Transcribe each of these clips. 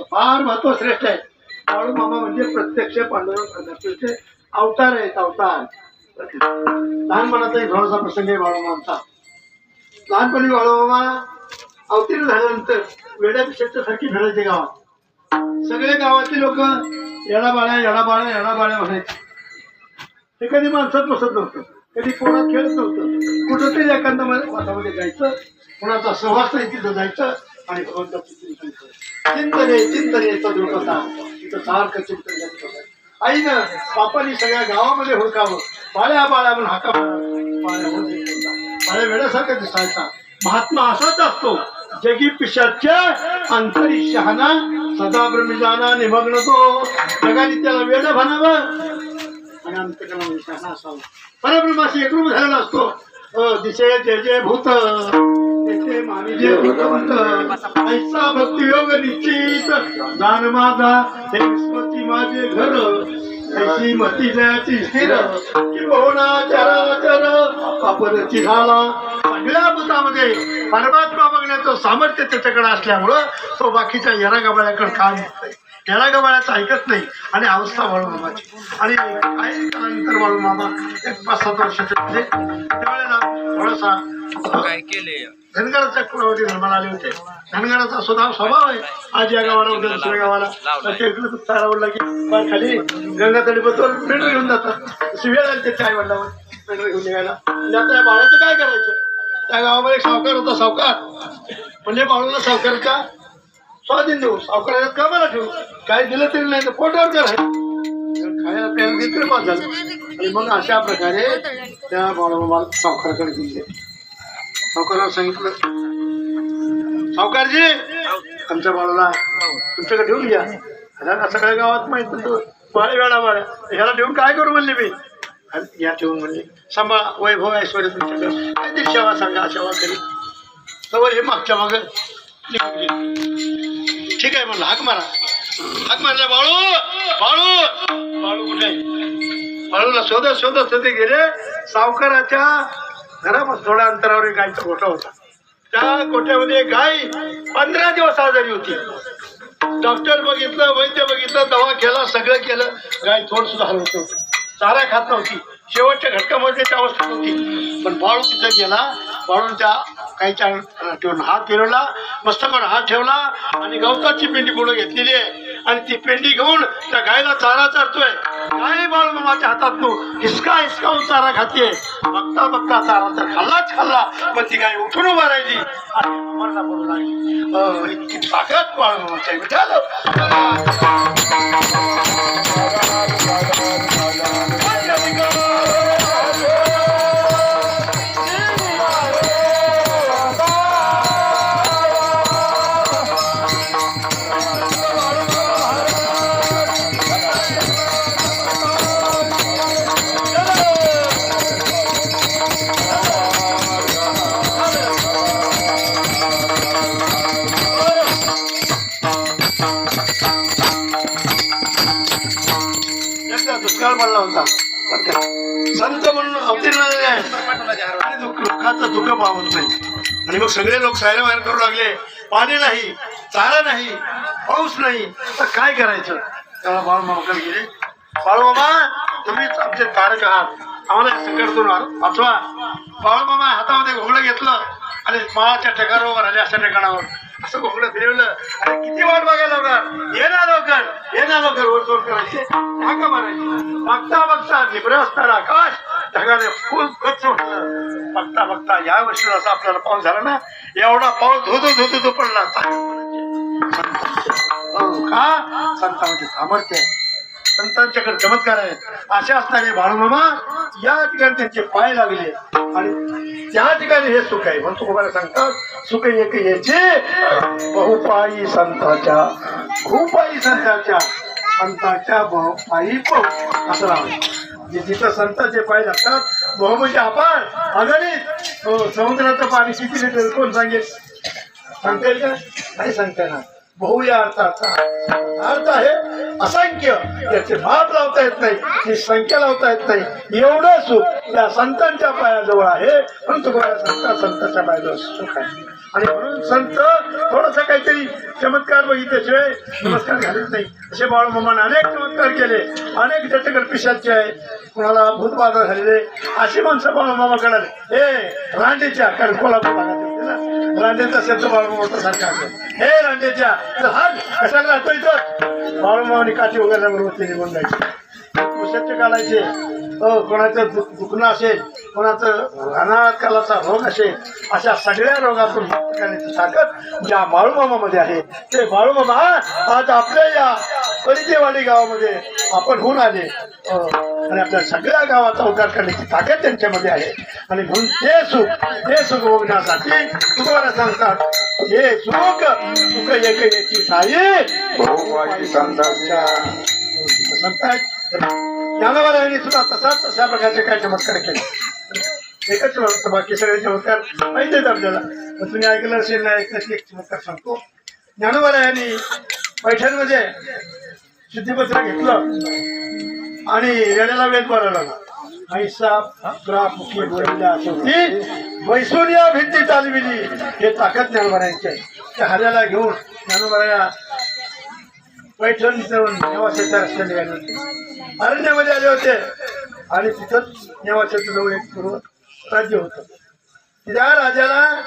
मामाचं फार महत्त्व श्रेष्ठ आहे. बाळू मामा म्हणजे प्रत्यक्ष पांडुरंग प्रकारचे अवतार आहेत अवतार. लहानपणाचा एक थोडासा प्रसंग आहे बाळूमामाचा लहानपणी बाळूमामा अवतीर्ण झाल्यानंतर वेड्या सारखी फिरायचे गावात. सगळे गावातील लोक येडा बाळ्या येडा बाळ्या येडा बाळ्या म्हणायचे. हे कधी माणसात बसत नव्हतं. कधी कोणा खेळत नव्हतं. कुठंतरी एखाद्या वातामध्ये जायचं कोणाचा सहवास नाही तिथं जायचं आणि भगवंताचं चिंतन करायचं. चिंतने चिंतने सदृपता तिथं सारखं चिंतन करत आईनं बापानी सगळ्या गावामध्ये हुडकावं. बाळ्या बाळ्या म्हणून हाका मारावं. बाळ्या दिसायचा. महात्मा असाच असतो. जगी पिशाच्या अंतरी शहाणा सदा ब्रमिजाना निमग्न तो. जगाने त्याला वेळ म्हणावं. आणि अंतकरणामध्ये शहाणा असावा. परब्रह्माशी एकरूप झालेला असतो. दिशे दिसे जे जे भूत. तेथे मावी जे भूतवंत ऐसा भक्ती योग निश्चित. दान माझा हे स्मृती माझे घर. ऐशी मती जयाची स्थिर. की होना चराचर पापरची झाला सगळ्या भूतामध्ये परमात्मा बघण्याचं सामर्थ्य त्याच्याकडे असल्यामुळं तो बाकीच्या येरा गबाळ्याकडे काम येत येरा गबाळ्याचं ऐकत नाही. आणि अवस्था वाळू मामाची आणि काही काळानंतर वाळू मामा एक पाच सात वर्षाचे झाले. त्यावेळेला थोडासा काय केले धनगराच्या कुळावरती धर्माला आले होते. धनगराचा स्वभाव स्वभाव आहे. आज या गावाला उद्या दुसऱ्या गावाला. इकडे तो तारा उडला की खाली गंगा तळी बसवर पेंडर घेऊन जातात. शिव्या झाली त्याच्या आई वडिलावर पेंडर घेऊन निघायला. म्हणजे आता या बाळाचं काय करायचं? त्या गावामध्ये एक सावकार होता सावकार. म्हणजे बाळूला सावकारचा स्वाधीन देऊ सावकाराला कामाला ठेवू काय दिलं तरी नाही तर पोटावर करायचं खायला प्यायला तिकडे पास झालं आणि मग अशा प्रकारे त्या बाळा सावकाराकडे गेले. सावकाराला सांगितलं. सावकारजी आमच्या बाळाला तुमच्याकडे ठेवून घ्या ह्याला सगळ्या गावात माहीत नव्हतं बाळे वेळा बाळ्या ह्याला ठेवून काय करू म्हणले मी? आणि या ठेवून म्हणले सांभाळा वैभव ऐश्वर्य तुमच्याकडे. काहीतरी सेवा सांगा सेवा करी. तर हे मागच्या मागं ठीक आहे म्हणलं हाक मारा. हाक मारला बाळू बाळू बाळू कुठे बाळूला शोधत शोधत ते गेले. सावकाराच्या घरापासून थोड्या अंतरावर एक गायचा गोठा होता. त्या गोठ्यामध्ये गाय पंधरा दिवस आजारी होती. डॉक्टर बघितलं वैद्य बघितलं दवा केला सगळं केलं. गाय थोड सुद्धा हलवत नव्हती. चारा खात नव्हती. शेवटच्या घटकामध्ये त्या अवस्था नव्हती. पण बाळू तिथं गेला. बाळूंच्या काहीच्या ठेवून हात फिरवला मस्तकावर हात ठेवला आणि गवताची पिंडी पुढे घेतलेली आहे. आणि ती पेंडी घेऊन त्या गायला चारा चारतोय. गाय बाळ मामाच्या हातात तू? हिसका हिसकावून चारा खाते बघता बघता चारा तर खाल्लाच खाल्ला. पण ती गाय उठून उभा राहिली. आणि अमरला बोलू लागली इतकी ताकद बाळू मामाच्या संत म्हणून अवतीर्ण आणि दुःख दुःखाचं दुःख पावत नाही. आणि मग सगळे लोक सायरे बाहेर करू लागले. पाणी नाही चारा नाही पाऊस नाही. तर काय करायचं? त्याला बाळू गेले. बाळ बाबा तुम्हीच आमचे तारक आहात. आम्हाला संकटून वाचवा बाळू बाबा हातामध्ये घोगडं घेतलं आणि माळाच्या ठिकाणावर आले अशा ठिकाणावर. असं घोंगडं फिरवलं. आणि किती वाट बघायला लावणार? ये ना लवकर. ये ना लवकर वर वर करायचे. हाका मारायची. बघता बघता निब्र असताना आकाश ढगाने फुल गच्च उठलं. बघता बघता या वर्षी असा आपल्याला पाऊस झाला ना एवढा पाऊस धुतो धुतो तो पडला. हो, का? संतांचे सामर्थ्य आहे. संतांच्याकडे चमत्कार आहे असे असणारे बाळूमामा या ठिकाणी त्यांचे पाय लागले. आणि त्या ठिकाणी हे सुख आहे. म्हणून तुम्हाला सांगतात सुख एक याचे. बहुपायी संताच्या खूपाई संताच्या. संताच्या बहुपायी बहु असं नाव जिथं संतांचे पाय लागतात बहु म्हणजे आपण अगणित. हो समुद्राचं पाणी किती लिटर कोण सांगेल? सांगता येईल का? नाही सांगता येणार. बहु या अर्थाचा अर्थ आहे. असंख्य. याचे भाग लावता येत नाही ती संख्या लावता येत नाही. एवढं सुख या संतांच्या पायाजवळ आहे. पण तुम्हाला संता संतांच्या पायाजवळ सुख आहे. आणि म्हणून संत थोडस काहीतरी चमत्कार बघितल्याशिवाय नमस्कार घालत नाही. असे बाळूमामाने अनेक चमत्कार केले. अनेक जटकर पिशाचे आहे. कुणाला भूतबाधा झालेले. अशी माणसं बाळूमामाकडे आले. हे रांडेच्या कारण कोल्हापूर भागात होते ना शब्द बाळूमावचा सारखा असेल हे रांडेच्या हा कशाला राहतो इथं. बाळूमामाने काठी वगैरे ते निघून जायचे. पुस्तक काढायचे. हो कोणाचं दु- दुखणं असेल कोणाचं अनाकालाचा रोग असेल अशा सगळ्या रोगातून मुक्त करण्याची ताकद ज्या बाळूमामामध्ये आहे. ते बाळूमामा आज आपल्या या परिचयवाडी गावामध्ये आपण होऊन आले. अ, आणि आपल्या सगळ्या गावाचा उद्धार करण्याची ताकद त्यांच्यामध्ये आहे. आणि म्हणून ते सुख ते सुख भोगण्यासाठी तुम्हाला सांगतात हे सुख सुख एक याची साई सांगतात. ज्ञानवारायणी सुद्धा तसाच तशा प्रकारचे काय चमत्कार केले. एकच चमत्कार बाकी सगळे चमत्कार माहितीच आपल्याला. तुम्ही ऐकलं असेल ना ऐकलं एक चमत्कार सांगतो. ज्ञानवारायांनी पैठणमध्ये शुद्धीपत्र घेतलं. आणि येण्याला वेद लागला? ऐसा ग्रा बोलल्या होती. या भिंती चालविली. हे ताकद ज्ञानवारायांची आहे. त्या हल्याला घेऊन ज्ञानवाराया पैठण जाऊन नेवाशाच्या रस्त्याने गेले. होते अरण्यामध्ये आले होते. आणि तिथंच नेवाशाचं जवळ एक पूर्व राज्य होतं. त्या राजाला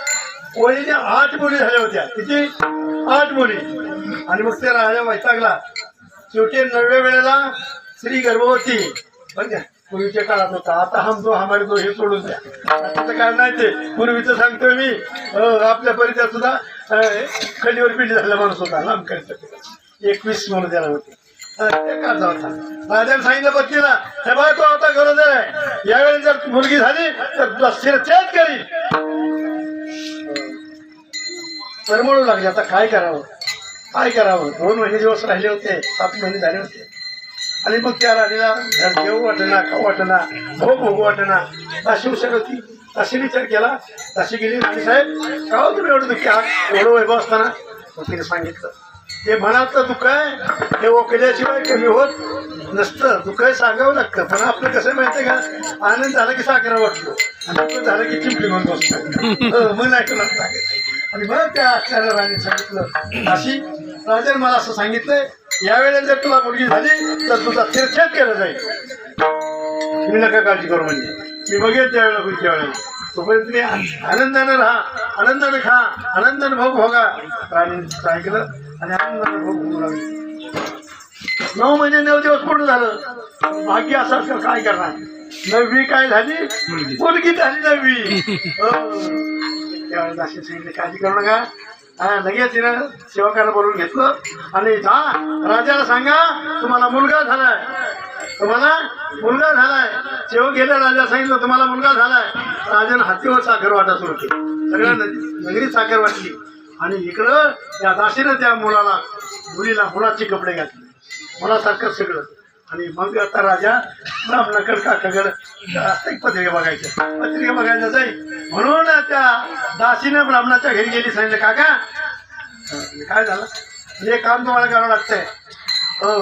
वळीने आठ मुली झाल्या होत्या. किती? आठ मुली. आणि मग त्या राजा वैतागला. शेवटी नवव्या वेळेला स्त्री गर्भवती. बरं पूर्वीच्या काळात होता. आता हम दो हमारे दो हे सोडून द्या. आता काय नाही ते. पूर्वीचं सांगतोय मी. आपल्या परिचयात सुद्धा खडीवर खलीवर पिंडी झालेला माणूस होता लांब करत एकवीस म्हणून त्याला होते. होता. राजाने सांगितलं पत्नीला हे बाय तो आता गरज आहे. यावेळी जर मुलगी झाली तर तुला शिरछेद करी म्हणू लागले आता काय करावं? काय करावं? दोन महिने दिवस राहिले होते सात महिने झाले होते. आणि मग त्या राणीला घेऊ वाटेना खाऊ वाटेना भोग भोगू वाटेना अशी हुशार होती. अशी विचार केला. तशी गेली. राणी साहेब का हो तुम्ही एवढं दुःख आहात? एवढं वैभव असताना? मग तिने सांगितलं ते मनातलं दुःख आहे. ते ओकल्याशिवाय कमी होत नसतं. दुःख हे सांगावं लागतं. पण आपलं कसं माहितीये का? आनंद झाला की साखरा वाटतो. आणि दुःख झालं की चिमटी म्हणून बसतो. मन ऐकून सांगितलं आणि मग त्या असणाऱ्या राणी सांगितलं अशी राजाने मला असं सांगितलंय यावेळेला जर तुला मुलगी झाली तर तुझा तिरछेद केला जाईल. तुम्ही नका काळजी करू म्हणजे. मी बघेल त्यावेळेला पुढच्या वेळेला. तोपर्यंत तुम्ही आनंदानं राहा आनंदानं खा आनंदानं भोग भोगा. काय केलं? आणि आनंदानं भोग भोगू लागले. नऊ महिने नऊ दिवस पूर्ण झालं. भाग्य असं असं काय करणार? नववी काय झाली? मुलगी झाली नववी. हो. असे सांगितले काळजी करू नका. लगेच तिनं सेवकाला बोलून घेतलं. आणि जा राजाला सांगा तुम्हाला मुलगा झालाय. तुम्हाला मुलगा झालाय. सेवक गेल्या राजा सांगितलं तुम्हाला मुलगा झालाय. राजाने हातीवर साखर वाटा सुरू केली. सगळ्या नगरीत साखर वाटली. आणि इकडं त्या दासीनं त्या मुलाला मुलीला मुलाचे कपडे घातले. मुलासारखं सगळं. आणि मग आता राजा ब्राह्मणाकडे काकाकडे एक पत्रिका बघायचं. पत्रिका बघायचं जाईल म्हणून त्या दासीनं ब्राह्मणाच्या घरी गेली सांगितलं काका काय झालं? हे काम तुम्हाला करावं लागतंय. हो.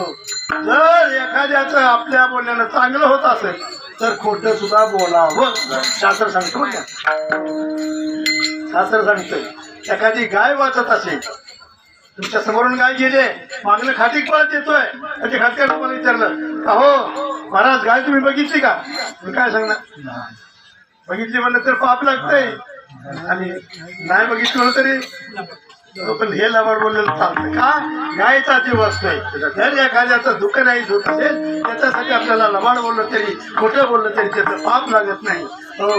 जर एखाद्याचं आपल्या बोलण्यानं चांगलं होत असेल तर खोटं सुद्धा बोलावं. शास्त्र सांगतो शास्त्र सांगतोय. एखादी गाय वाचत असेल तुमच्या समोरून गाय गेले? मागणं खाटीक पळत येतोय त्याच्या खाटक्यानं मला विचारलं? का हो महाराज गाय तुम्ही बघितली का? मी काय सांगणार? बघितली म्हणलं तर पाप लागतंय. आणि नाही बघितलं तरी पण हे लबाड बोललेलं चालतं का? गायचा दिवस नाही. जर एखाद्याचं दुःख नाही होत असेल त्याच्यासाठी आपल्याला लबाड बोललं तरी खोटं बोललं तरी त्याचं पाप लागत नाही. हो.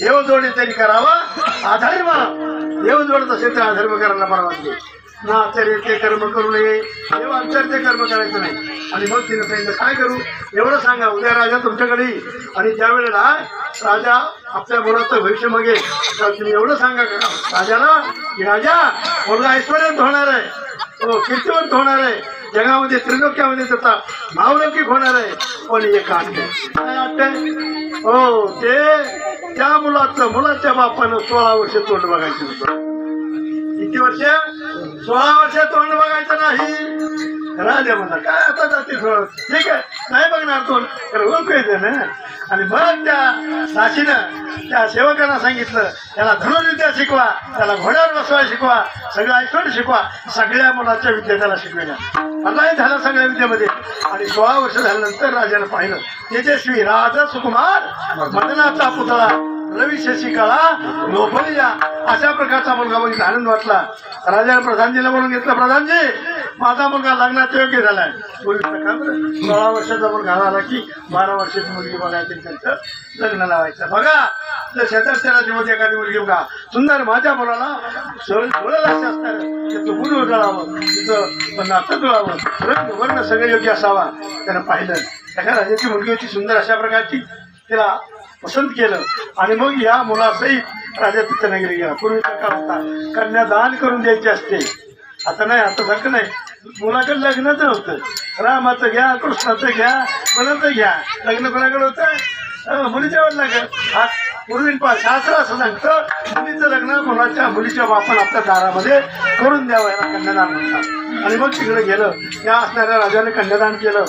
देव जोडी तरी करावा. अधर्म देव जोडत असेल तर अधर्म करायला परवानगी. ना आचार्य कर्म करू नये देव आचार्य कर्म करायचं नाही. आणि मग तिने सांगितलं काय करू? एवढं सांगा उद्या राजा तुमच्याकडे आणि त्यावेळेला राजा आपल्या मुलाचं भविष्य मागे तर तुम्ही एवढं सांगा का राजाला की राजा मुलगा ऐश्वर्यंत होणार आहे. हो कीर्तिवंत होणार आहे. जगामध्ये त्रिलोक्यामध्ये त्याचा नावलौकिक होणार आहे. पण एक आठ काय आठ हो ते त्या मुलाचं मुलाच्या बापानं सोळा वर्ष तोंड बघायचं होतं. किती वर्ष? सोळा वर्ष तोंड बघायचं नाही. राजा म्हणला काय आता जाते सोळा वर्ष. ठीक आहे नाही बघणार तोंड. तर ओळखायचं ना. आणि मग त्या साशीनं त्या सेवकांना सांगितलं त्याला धनुर्विद्या शिकवा त्याला घोड्यावर बसवाय शिकवा सगळं ऐश्वर शिकवा. सगळ्या मुलाच्या विद्या त्याला शिकविल्या मलाही झालं सगळ्या विद्येमध्ये. आणि सोळा वर्ष झाल्यानंतर राजानं पाहिलं तेजस्वी राजा सुकुमार मदनाचा पुतळा. रवी शशिकळा लोफलिया अशा प्रकारचा मुलगा बघितला आनंद वाटला. राजा प्रधानजीला बोलून घेतलं प्रधानजी माझा मुलगा लग्नात योग्य झालाय. पोलीस सोळा वर्षाचा मुलगा झाला की बारा वर्षाची मुलगी बघायची त्यांचं लग्न लावायचं. बघा तर शेतात मध्ये एखादी मुलगी बघा. सुंदर माझ्या मुलाला डोळं लक्ष असणार तिथं गुण उजळावं तिथं नातं जुळावं रंग वर्ण सगळं योग्य असावा. त्यानं पाहिलं. एका राजाची मुलगी होती सुंदर अशा प्रकारची. तिला पसंत केलं. आणि मग या मुलासहित राजा तिथं गेला पूर्वीचा काळ होता कन्यादान करून द्यायची असते. आता नाही आता सारखं नाही. मुलाकडे लग्नाचं नव्हतं रामाचं घ्या कृष्णाचं घ्या मुलाचं घ्या. लग्न कोणाकडे होतं? मुलीच्या वडिलाकडे. हा पूर्वी शास्त्र असं सांगतं मुलीचं लग्न मुलाच्या मुलीच्या बापान आपल्या दारामध्ये करून द्यावं याला कन्यादान म्हणतात. आणि मग तिकडे गेलं. त्या असणाऱ्या राजाने कन्यादान केलं.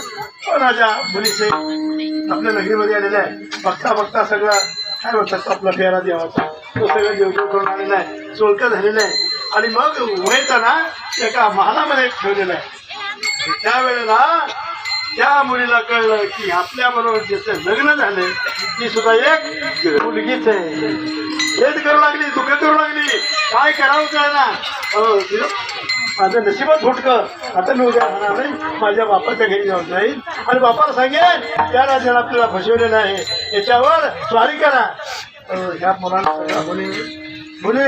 राजा मुलीचे आपल्या नगरीमध्ये आलेला आहे बघता बघता सगळं काय म्हणतात आपला फेरा देवाचा. तो सगळं जेवढं करून आलेला आहे. चोळकं झालेलं आहे आणि मग वयताना एका महालामध्ये ठेवलेलं आहे. त्यावेळेला त्या मुलीला कळलं की आपल्या बरोबर ज्याचं लग्न झालं ती सुद्धा एक मुलगीच आहे. हेच करू लागली दुःख करू लागली. काय करावं कळना. अहो, माझं नशीबच फुटकं. आता मी उद्या राहणार नाही. माझ्या बापाच्या घरी जाऊन जाईल आणि बापाला सांगेन त्या राजाने आपल्याला फसवलेलं आहे. याच्यावर स्वारी करा. या ह्या मुलांना मुली मुली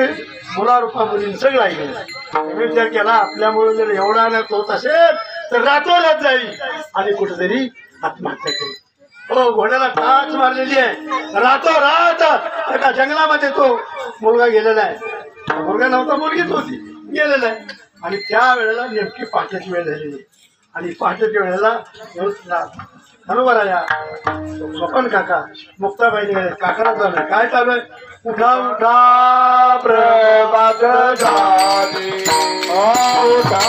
मुलारूपा मुलीं सगळं ऐकलं मी विचार केला आपल्यामुळे जर एवढा अनर्थ होत असेल तर रातोरात जाईल. आणि कुठेतरी आत्महत्या करेल हो घोड्याला टाच मारलेली आहे. रातो रात एका जंगलामध्ये तो मुलगा गेलेला आहे. मुलगा नव्हता मुलगीच होती. गेलेला आहे. आणि त्या वेळेला नेमकी पहाटेची वेळ झालेली आहे. आणि पहाटेच्या वेळेला बरोबर आहे स्वपन काका मुक्ताबाई काकाला चालू आहे काय चालू आहे? उठा उठा प्रभात झाले. उठा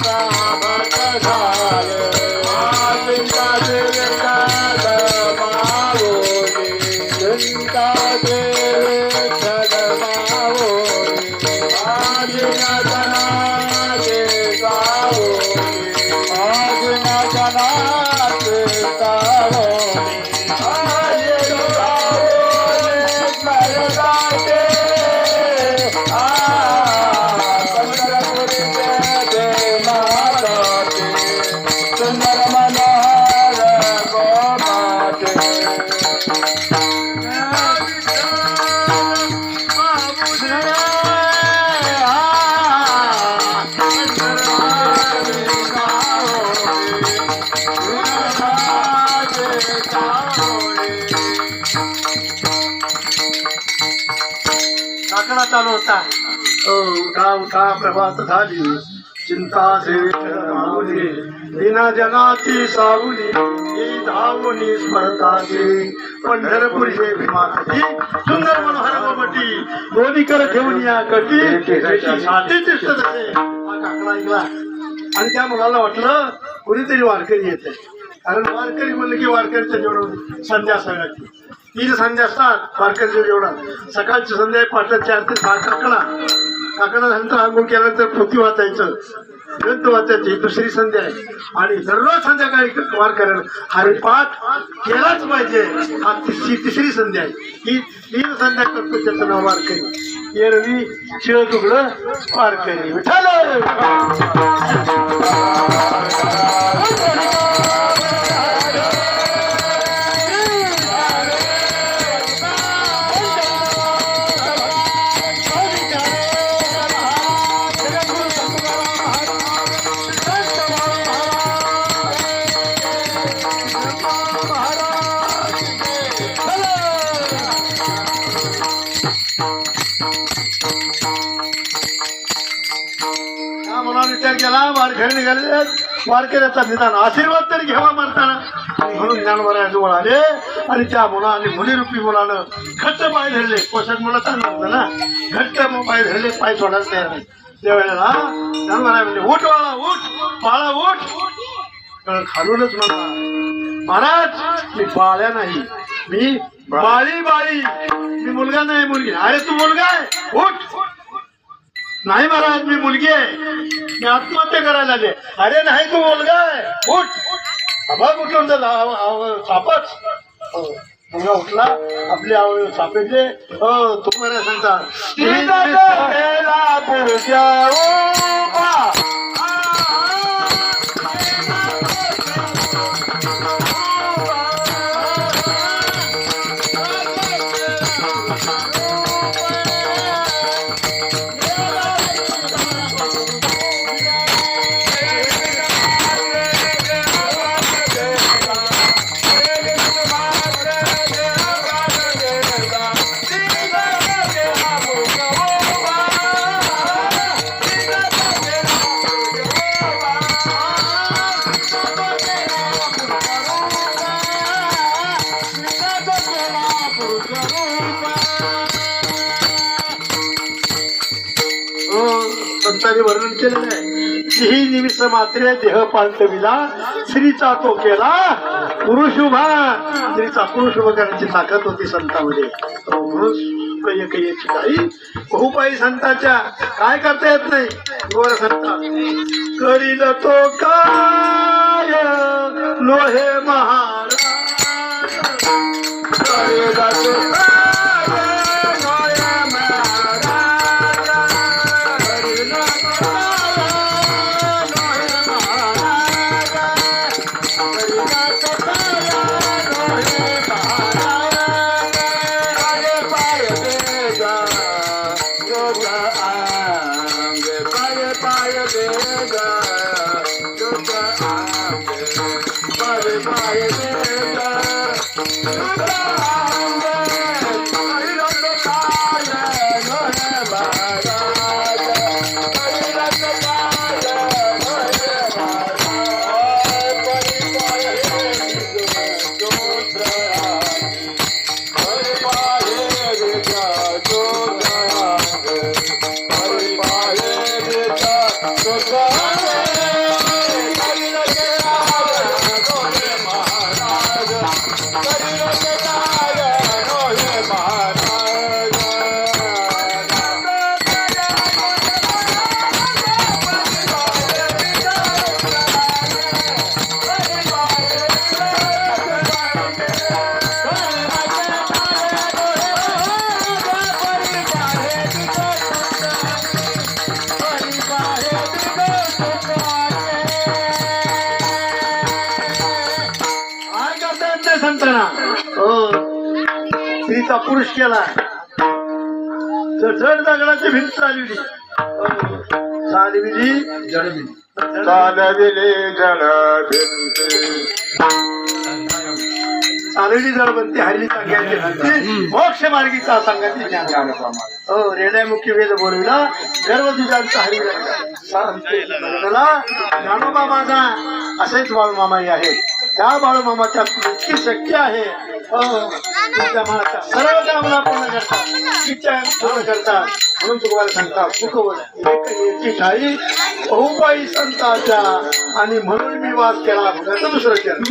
प्रभात झाले. चालू होता ओ, उठा उठा प्रभात झाली. चिंता दिना जनाची सावली. ही धावणी स्मरताची पंढरपूरचे विमानाची सुंदर मनोहर गोमटी दोन्ही कर ठेवून या कटी हा काकडा ऐकला आणि त्या मुलाला वाटलं कुणीतरी वारकरी येते कारण वारकरी म्हणलं की वारकरीच्या जेवढं संध्या सांगायची. तीन संध्या असतात पारकरचे जेवढा सकाळची संध्या पाठला चार ते सहा काकडा. काकडा झाल्यानंतर आंघोळ केल्यानंतर पोती वाचायचं. ग्रंथ वाचायची ही दुसरी संध्या आहे. आणि दररोज संध्याकाळी वार करायला. हरिपाठ केलाच पाहिजे. हा तिसरी तिसरी संध्या आहे. ही तीन संध्या करतो त्याचं नाव वार करी. एरवी शिळ तुकडं वारकरी विठाल केला वारखेड वारकऱ्याचा निदान आशीर्वाद तरी घ्यावा मारताना म्हणून ज्ञानवराजवळ आले आणि त्या मुला आणि मुलीरूपी मुलानं घट्ट पाय धरले. पोषक मुलं चांगलं ना. घट्ट पाय धरले पाय सोडायला तयार नाही. त्यावेळेला ज्ञानवराय म्हणजे उठ वाळा उठ. बाळा उठ. खालूनच म्हणा. महाराज मी बाळ्या नाही. मी बाळी बाळी. मी मुलगा नाही मुलगी अरे तू मुलगा आहे. उठ. नाही महाराज मी मुलगी आहे. मी आत्महत्या करायला आले अरे नाही तू मुलगा आहे. उठ. बघ उठून झाला सापच हो. मुलगा उठला. आपले अवयव सापेतले हो तुम्हाला सांगता मात्रे देह पालटविला स्त्रीचा तो केला. पुरुष उभा. स्त्रीचा पुरुष उभा करण्याची ताकद होती संतामध्ये. बहुपाई संतांच्या. काय करता येत नाही? गोर संता. करील तो काय? लोहे महा काय पुरुष केला. जड दगडाची भिंत चालविली. चालविली. जडविली चालविले जड भिंती. चालविली जडबंती हरली सांगायची भक्ती मोक्ष मार्गीचा सांगायची ज्ञान. हो रेड्यामुखी वेद बोलविला. गर्व तुझ्यांचा हरी जगला ज्ञानोबा माझा असेच बाळूमामाई आहे त्या बाळूमामाच्या इतकी शक्य आहे. हो, सर्व कामना पूर्ण करतात. इच्छा पूर्ण करतात. म्हणून तुम्हाला सांगता सुखवत ठाई बहुपाई संताच्या. आणि म्हणून मी वाद केला. दुसरं केलं.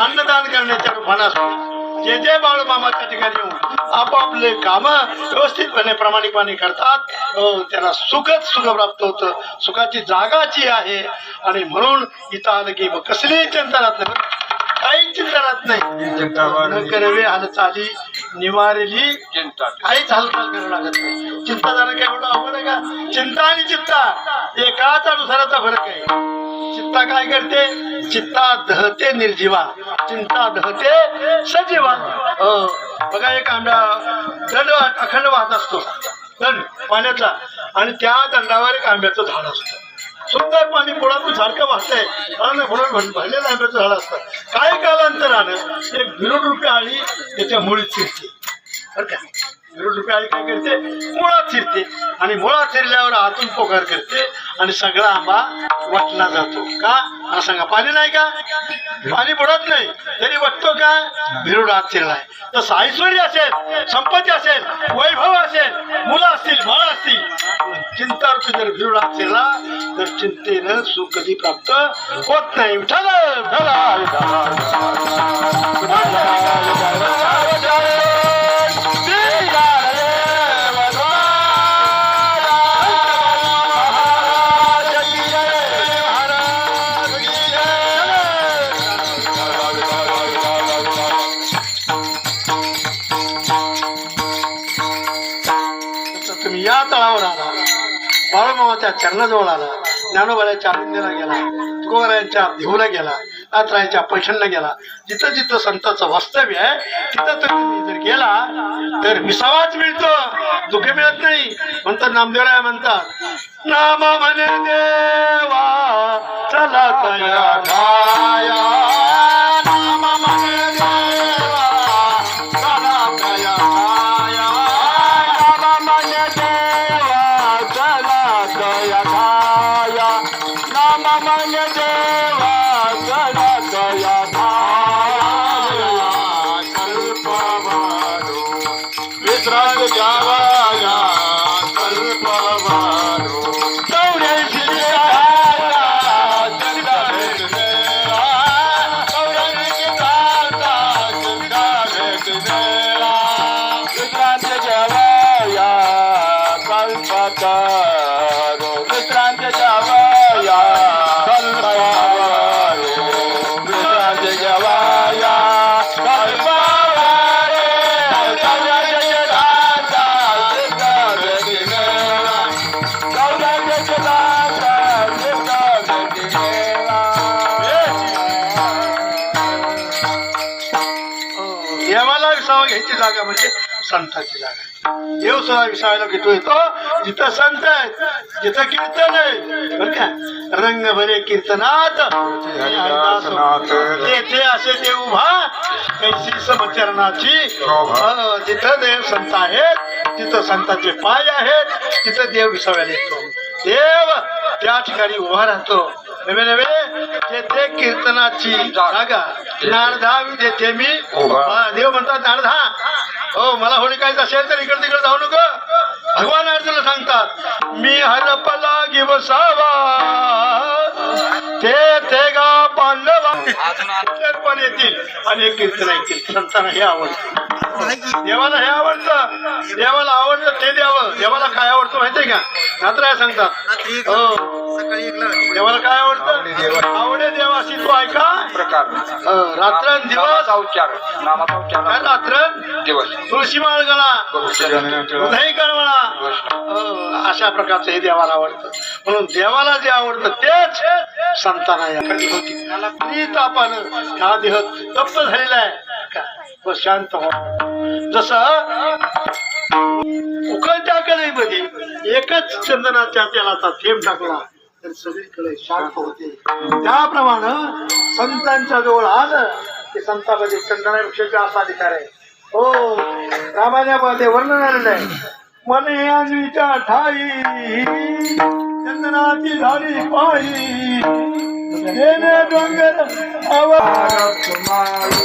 अन्नदान करण्याच्या रूपानं असतो. जे जे बाळूमामाच्या ठिकाणी येऊन आपापले काम व्यवस्थितपणे प्रामाणिकपणे करतात अं, त्यांना सुखच सुख प्राप्त होतं. सुखाची जागाची आहे आणि म्हणून इथं आलं की मग कसलीही चिंता राहत नाही. काही चिंता राहत नाही. करवे हालचाली निवारली चिंता काहीच हालचाल करावं लागत नाही. चिंता झालं काय एवढं अवघड आहे का? चिंता आणि चित्ता एकाच अनुसाराचा फरक आहे. चित्ता काय करते? चित्ता दहते निर्जीवा. चिंता दहते सजीवा. बघा एक आंब्या दंड अखंड वाहत असतो. दंड पाण्याचा आणि त्या दंडावर एक आंब्याचं झाड असतं. सुंदर पाणी पुढातून सारखं वाहतंय. आणि म्हणून भरलेलं आंब्याचं झाड असतं. काही कालांतरानं एक बिरुड रुपये आळी त्याच्या मुळीत शिरते. बरं का? विरुड काय करते? मुळात फिरते. आणि मुळात फिरल्यावर आतून पोकार करते आणि सगळा आंबा वटला जातो. का? मला सांगा पाणी नाही का? पाणी बुडत नाही. तरी वाटतो का? भिरुड आत फिरलाय. तर ऐश्वर्य असेल संपत्ती असेल वैभव असेल मुलं असतील बाळ असतील चिंता रुपये जर भिरुड आत फिरला तर चिंतेनं सुख कधी प्राप्त होत नाही. विठ्ठल विठ्ठल बाळूमामाच्या चरणाजवळ आला. ज्ञानोबाच्या आनंदीला गेला. तुकोबारायांच्या देहूला गेला. नाथरायांच्या पैठणला गेला. जिथं जिथं संतांचं वास्तव्य आहे तिथं तुम्ही जर गेला तर विसावाच मिळतो. दुःख मिळत नाही. म्हणतात नामदेवराय म्हणतात नामा म्हणे देवा चला तया संताची जागा देव सुद्धा विसावायला घेतो येतो जिथं संत आहेत जिथं कीर्तन आहे. बरं का? रंग भरे कीर्तनात. तेथे असे देव उभा. कैसी समचरणाची. हो, जिथं देव संत आहेत तिथं संताचे पाय आहेत तिथं देव विसाव्याला येतो. देव त्या ठिकाणी उभा राहतो. नवे नवे तेथे कीर्तनाची जागा. नारधावी देते मी देव म्हणतात नारधा हो मला होळी काय असेल तर इकडे तिकडे जाऊ नको. भगवान अर्जुन सांगतात मी हरपला गिवसावा. ते ते गा पांडवा पण येतील. आणि कीर्तन ऐकतील संतांना हे आवडतं. देवाला हे आवडतं. देवाला आवडतं ते द्यावं. देवाला काय आवडतं माहितीये का? नात्र सांगतात. हो. देवाला काय आवडतं? आवडे देवाशी तू ऐका. प्रकार. हो, रात्रंदिवस नामाचा उच्चार. रात्र? दिवस. तुळशी माळ गळा हृदय अशा प्रकारचं हे देवाला आवडतं. म्हणून देवाला जे आवडतं तेच संताना या कधी होती. हा देह तप्त झालेला आहे. व शांत हो जसं उकळत्या कढईमध्ये एकच चंदनाच्या तेलाचा थेंब टाकला तर सगळीकडे शांत होते. त्याप्रमाणे संतांच्या जवळ आलं की संतामध्ये चंदनापेक्षा असा अधिकार आहे. हो रामायणामध्ये वर्णन आलेलं आहे. मने अन्वीच्या ठाई. चंदनाची झाली पायी नेने डोंगर आवा कुमार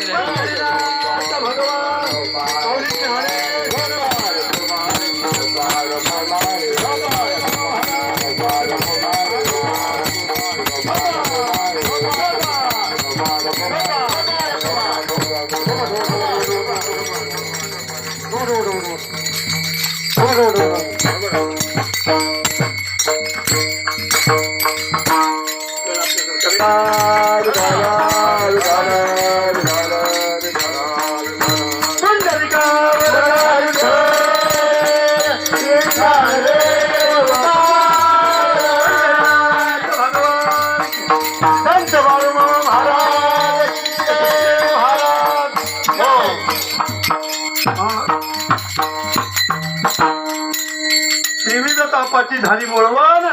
Congratulations. विविध तापाची झाली मुळवण.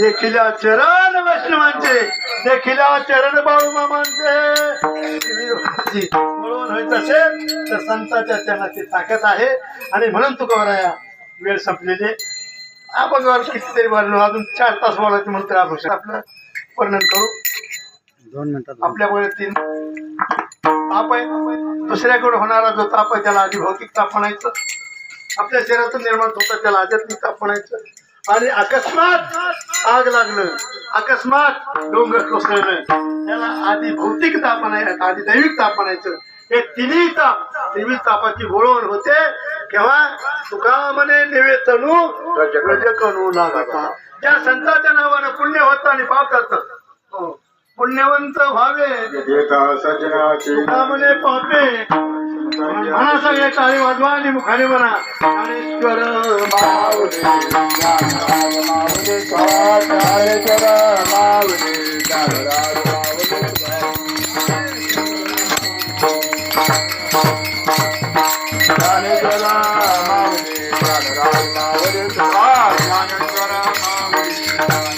देखिल्या चरण वैष्णवांचे देखिल्या चरण बाळूमामांचे मुळवण होत असेल तर संताच्या चरणाची ताकद आहे. आणि म्हणून तुका वेळ संपलेली. आपण वर कितीतरी वर्णन अजून चार तास बोलायचं म्हणून तर आपण आपलं वर्णन करू. दोन मिनिटात आपल्यामुळे तीन. ताप आहे. दुसऱ्याकडे होणारा जो ताप आहे त्याला आधी भौतिक ताप म्हणायचं. आपल्या शरीरातून निर्माण होतं त्याला आध्यात्मिक ताप म्हणायचं. आणि अकस्मात आग लागलं अकस्मात डोंगर कोसळलं त्याला आधी भौतिक ताप म्हणायचं आधी दैविक ताप म्हणायचं. हे तिन्ही ताप दैविक तापाची गोळवण होते. केव्हा? तुका म्हणे निवे तनू रज कणू लागता. त्या संतांच्या नावानं पुण्य होतं आणि पाप जातं. हो. पुण्यवंत व्हावे. तुका म्हणे पापे म्हणा सगळे टाळी वाजवा आणि मुखाने म्हणा ज्ञानेश्वर माऊली, ज्ञानराज माऊली, ज्ञानेश्वर माऊली, ज्ञानराज माऊली, ज्ञानेश्वर